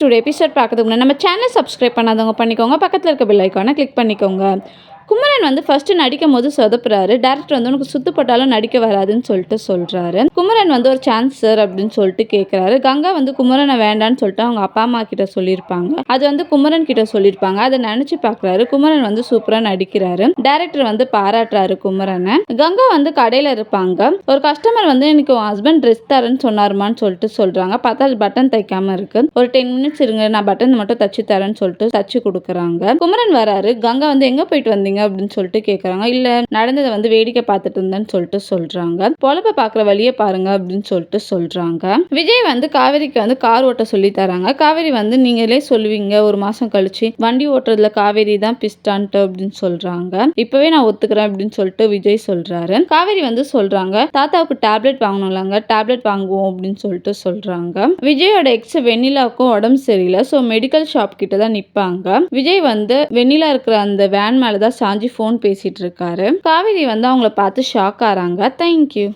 Today episode பார்க்கறதுக்கு முன்னாடி நம்ம சேனல் சப்ஸ்கிரைப் பண்ணாதவங்க பண்ணிக்கோங்க. பக்கத்தில் இருக்க பெல் ஐக்கானை கிளிக் பண்ணிக்கோங்க. குமரன் வந்து ஃபர்ஸ்ட் நடிக்கும் போது சொதப்புறாரு. டேரக்டர் வந்து உனக்கு சுத்து போட்டாலும் நடிக்க வராதுன்னு சொல்லிட்டு சொல்றாரு. குமரன் வந்து ஒரு சான்ஸ் சார் அப்படின்னு சொல்லிட்டு கேட்குறாரு கங்கா வந்து குமரனை வேண்டான்னு சொல்லிட்டு அவங்க அப்பா அம்மா கிட்ட சொல்லியிருப்பாங்க. அது வந்து குமரன் கிட்ட சொல்லியிருப்பாங்க. அதை நினைச்சு பார்க்குறாரு குமரன் வந்து சூப்பராக நடிக்கிறாரு. டேரக்டர் வந்து பாராட்டுறாரு குமரனை. கங்கா வந்து கடையில் இருப்பாங்க. ஒரு கஸ்டமர் வந்து எனக்கு உன் ஹஸ்பண்ட் ட்ரெஸ் தரேன்னு சொன்னாருமான்னு சொல்லிட்டு சொல்றாங்க. பார்த்தா அது பட்டன் தைக்காம இருக்கு. ஒரு டென் மினிட்ஸ் இருங்க. நான் பட்டன் மட்டும் தச்சு தரேன்னு சொல்லிட்டு தச்சு கொடுக்குறாங்க. குமரன் வராரு. கங்கா வந்து எங்க போயிட்டு வந்தீங்க? அப்படின்னு சொல்லிட்டு கேட்குறாங்க இல்ல நடந்ததை வந்து வேடிக்கை பார்த்துட்டு இருந்தேன்னு சொல்லிட்டு சொல்றாங்க. பொழப்ப பார்க்குற வழியை பாருங்க அப்படின்னு சொல்லிட்டு சொல்றாங்க. விஜய் வந்து காவேரிக்கு வந்து கார் ஓட்ட சொல்லி தராங்க. காவேரி வந்து நீங்களே சொல்லுவீங்க ஒரு மாதம் கழிச்சு வண்டி ஓட்டுறதுல காவேரி தான் பிஸ்டான்ட்டு அப்படின்னு சொல்றாங்க. இப்போவே நான் ஒத்துக்கிறேன் அப்படின்னு சொல்லிட்டு விஜய் சொல்கிறாரு காவேரி வந்து சொல்றாங்க தாத்தாவுக்கு டேப்லெட் வாங்கணும்லாங்க டேப்லெட் வாங்குவோம் அப்படின்னு சொல்லிட்டு சொல்கிறாங்க விஜயோட எக்ஸ் வெண்ணிலாவுக்கும் உடம்பு சரியில்லை ஸோ மெடிக்கல் ஷாப் கிட்ட தான் நிற்பாங்க விஜய் வந்து வெண்ணிலா இருக்கிற அந்த வேன் மேலே தான் சாஞ்சி ஃபோன் பேசிட்டு இருக்காரு. காவேரி வந்து அவங்கள பார்த்து ஷாக் ஆறாங்க. தேங்க்யூ